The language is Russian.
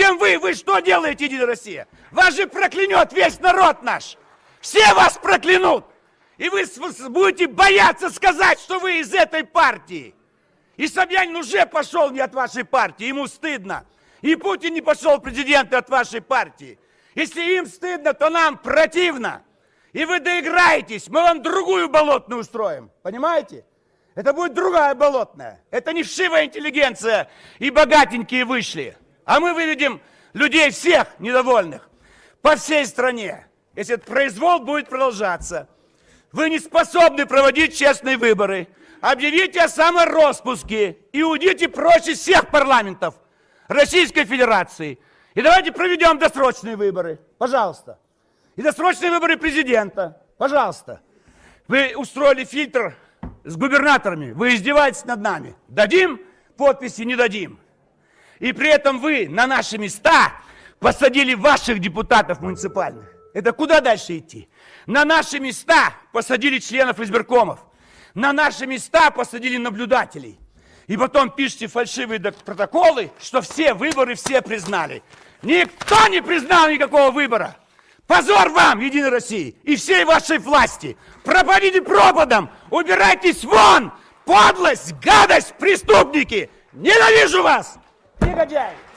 чем вы. Вы что делаете, Единая Россия? Вас же проклянет весь народ наш. Все вас проклянут. И вы будете бояться сказать, что вы из этой партии. И Собянин уже пошел не от вашей партии, ему стыдно. И Путин не пошел в президенты от вашей партии. Если им стыдно, то нам противно. И вы доиграетесь, мы вам другую болотную устроим. Понимаете? Это будет другая болотная. Это не вшивая интеллигенция и богатенькие вышли. А мы выведем людей всех недовольных по всей стране. Если этот произвол будет продолжаться. Вы не способны проводить честные выборы. Объявите о самороспуске и уйдите прочь из всех парламентов Российской Федерации. И давайте проведем досрочные выборы. Пожалуйста. И досрочные выборы президента. Пожалуйста. Вы устроили фильтр с губернаторами. Вы издеваетесь над нами. Дадим подписи, не дадим. И при этом вы на наши места посадили ваших депутатов муниципальных. Это куда дальше идти? На наши места посадили членов избиркомов. На наши места посадили наблюдателей. И потом пишите фальшивые протоколы, что все выборы все признали. Никто не признал никакого выбора. Позор вам, Единой России, и всей вашей власти. Пропадите пропадом, убирайтесь вон. Подлость, гадость, преступники. Ненавижу вас, ठीक है जाएगी